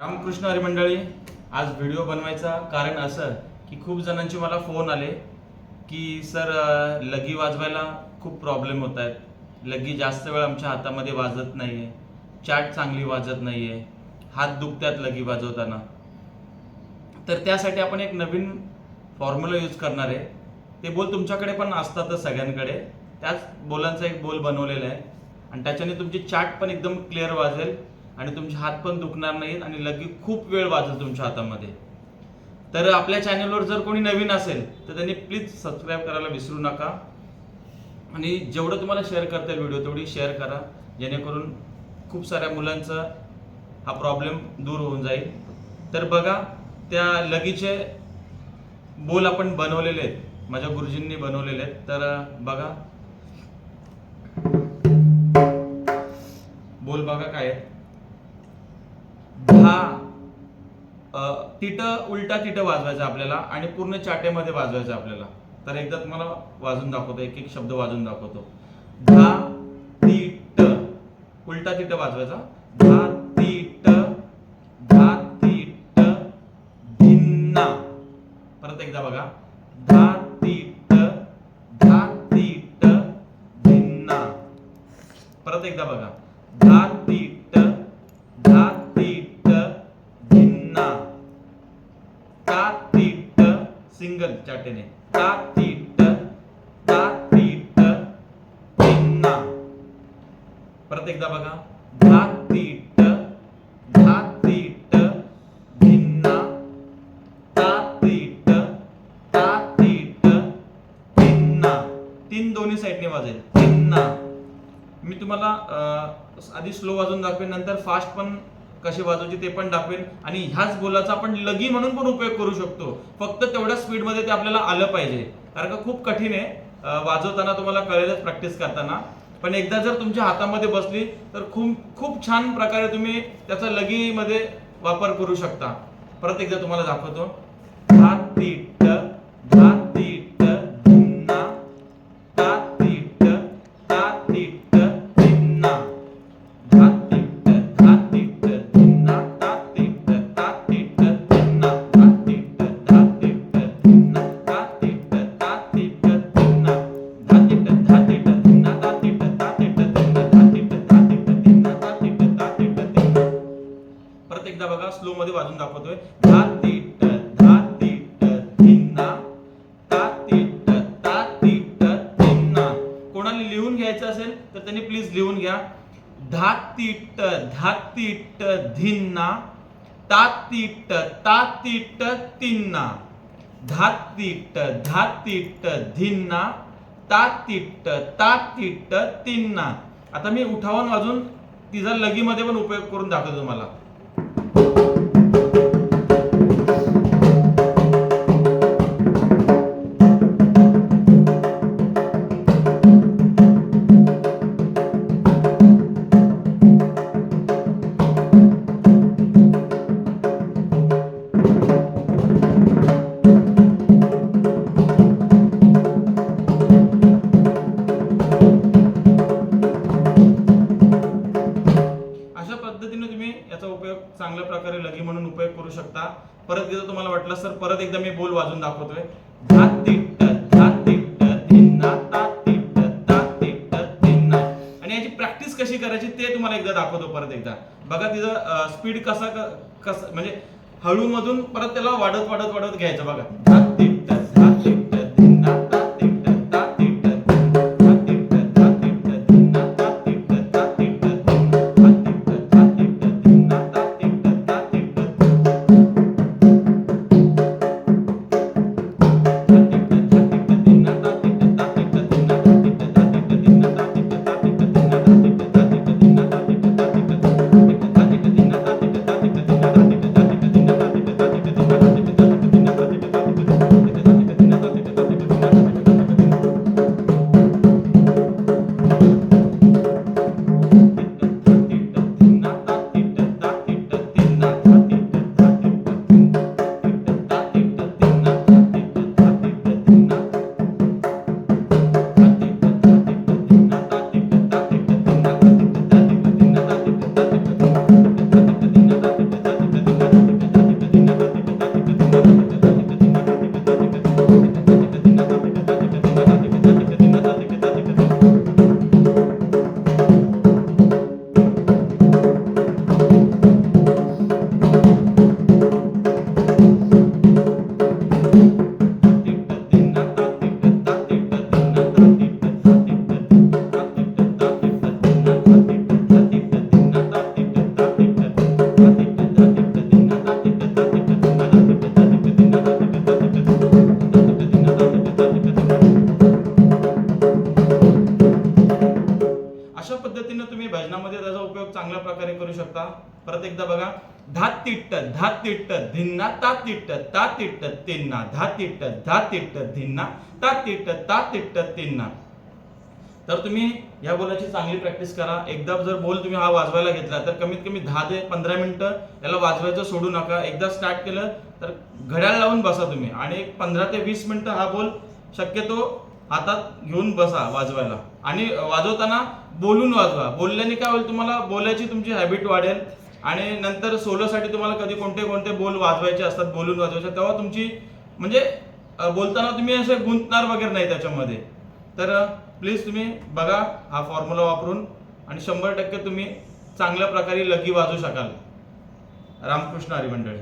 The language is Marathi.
रामकृष्ण हरी मंडळी आज व्हिडिओ बनवायचा कारण असं की खूप जणांचे मला फोन आले की सर लगी वाजवायला खूप प्रॉब्लेम होत आहेत. लगी जास्त वेळ आमच्या हातामध्ये वाजत नाही आहे चाट चांगली वाजत नाही आहे हात दुखतात लगी वाजवताना. तर त्यासाठी आपण एक नवीन फॉर्म्युला यूज करणार आहे. ते बोल तुमच्याकडे पण असतातच सगळ्यांकडे. त्याच बोलांचा एक बोल बनवलेला आहे. आणि त्याच्याने तुमची चाट पण एकदम क्लिअर वाजेल. आणि तुमचे हात पण दुखणार नाहीत आणि लगी खूप वेळ वाजेल तुमच्या हातामध्ये. तर आपल्या चॅनलवर जर कोणी नवीन असेल तर त्यांनी प्लीज सबस्क्राईब करायला विसरू नका. आणि जेवढं तुम्हाला शेअर करता येईल व्हिडिओ तेवढी शेअर करा. जेणेकरून खूप साऱ्या मुलांचा हा प्रॉब्लेम दूर होऊन जाईल. तर बघा त्या लगीचे बोल आपण बनवलेले आहेत. माझ्या गुरुजींनी बनवलेले आहेत. तर बघा. बोल बघा काय आहेत तिथं उलटा तिथं वाजवायचा आपल्याला आणि पूर्ण चाट्यामध्ये वाजवायचं आपल्याला. तर एकदा तुम्हाला वाजून दाखवतो एक एक शब्द वाजून दाखवतो. धा तिट उलटा तिथं वाजवायचा. धा तिट धा तिट धिन्ना परत एकदा बघा. धा तिट धा तिट धिन्ना परत एकदा बघा. धा तिट सिंगल चाटेने. ता तिट ता तिट धिन्ना परत एकदा बघा. धा तिट धा तिट भिन्ना. ता तिट ता तिट धिन्ना तीन दोन्ही साईडने वाजेल. धिन्ना मी तुम्हाला आधी स्लो वाजून दाखवेन नंतर फास्ट पण कशी वाजवायची ते पण दाखवेन. आणि ह्याच बोलाचा आपण लगी म्हणून पण उपयोग करू शकतो. फक्त तेवढ्या स्पीडमध्ये ते आपल्याला आलं पाहिजे. कारण का खूप कठीण आहे. वाजवताना तुम्हाला कळेलच प्रॅक्टिस करताना. पण एकदा जर तुमच्या हातामध्ये बसली तर खूप खूप छान प्रकारे तुम्ही त्याचा लगीमध्ये वापर करू शकता. परत एकदा तुम्हाला दाखवतो. हा मध्ये वाजून दाखवतोय. धा तीट धा तीट धिन्ना. ता तीट ता तीट धिन्ना. कोणाला लिहून घ्यायचं असेल तर त्यांनी प्लीज लिहून घ्या. धा तीट धा तीट धिन्ना. ता तीट ता तीट तिन्ना धा तीट धा तीट धिन्ना. ता तीट ता तीट तिन्ना आता मी उठावून वाजून तिचा लगीमध्ये पण उपयोग करून दाखवतो तुम्हाला. प्रकारे लगी म्हणून उपयोग करू शकता. परत एकदा तुम्हाला वाटलं सर परत एकदा मी बोल वाजून दाखवतोय. धा तिट्ट धा तिट्ट धिन्ना ता तिट्ट ता तिट्ट धिन्ना. आणि याची प्रॅक्टिस कशी करायची ते तुम्हाला एकदा दाखवतो परत एकदा. बघा तिचं स्पीड कसा कसं म्हणजे हळू मधून परत त्याला वाढत वाढत वाढत घ्यायचं बघा. शकता? परत एकदा बघा. धा तिट्ट धा तिट्ट धिन्ना ता तिट्ट ता तिट्ट तिन्ना. धा तिट्ट धा तिट्ट धिन्ना. ता तिट्ट ता तिट्ट तिन्ना. तर तुम्ही या बोलाची चांगली प्रॅक्टिस करा. एकदा जर बोल तुम्ही हा वाजवायला घेतला तर कमीत कमी दहा ते पंधरा मिनिटं याला वाजवायचं सोडू नका. एकदा स्टार्ट केलं तर घड्याळ लावून बसा तुम्ही. आणि एक पंधरा ते वीस मिनिटं हा बोल शक्यतो हातात घेऊन बसा वाजवायला. आणि वाजवताना बोलून वाजवा बोलल्याने काय होईल तुम्हाला? बोलायची तुमची हॅबिट वाढेल. आणि नंतर सोलोसाठी तुम्हाला कधी कोणते कोणते बोल वाजवायचे असतात बोलून वाजवायचे तेव्हा तुमची म्हणजे बोलताना तुम्ही असे गुंतणार वगैरे नाही त्याच्यामध्ये. तर प्लीज तुम्ही बघा हा फॉर्म्युला वापरून आणि शंभर टक्के तुम्ही चांगल्या प्रकारे लगी वाजवू शकाल. रामकृष्ण हरी मंडळी